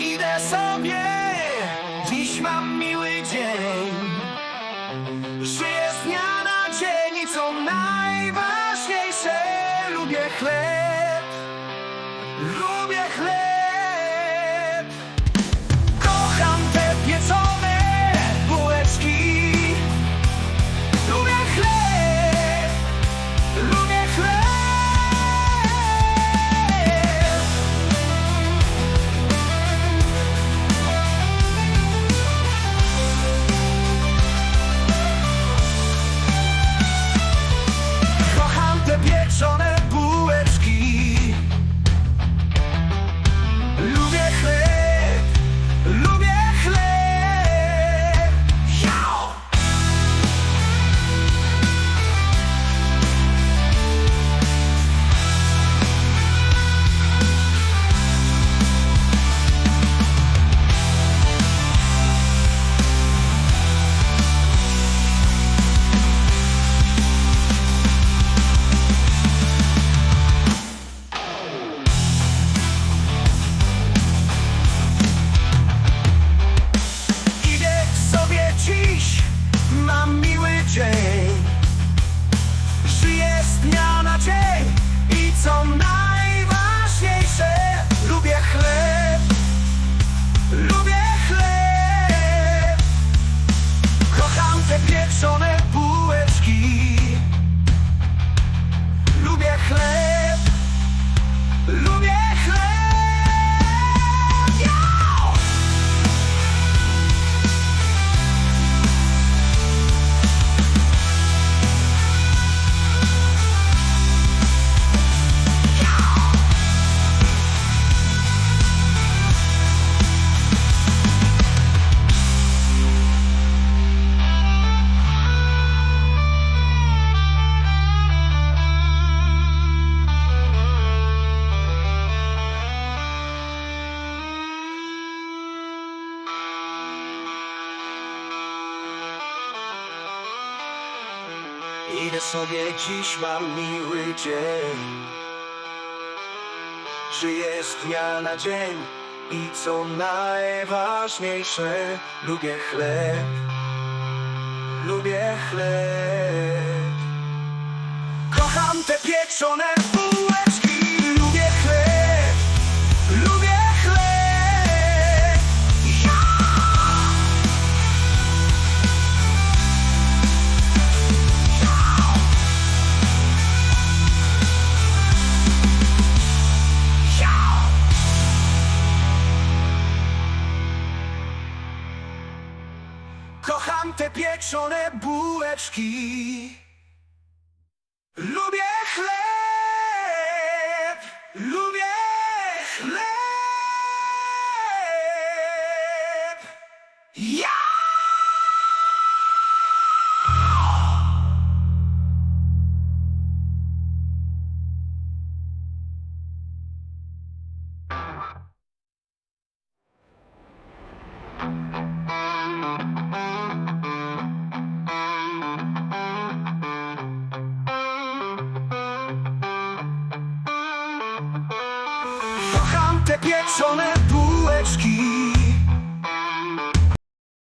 Idę sobie, dziś mam miły dzień. Żyję z dnia na dzień i co najważniejsze, lubię chleb. Lubię chleb. Lubię Idę sobie dziś, mam miły dzień. Żyję z dnia na dzień? I co najważniejsze Lubię chleb. Lubię chleb. Kocham te pieczone Kocham te pieczone bułeczki. Lubię chleb te pieczone bułeczki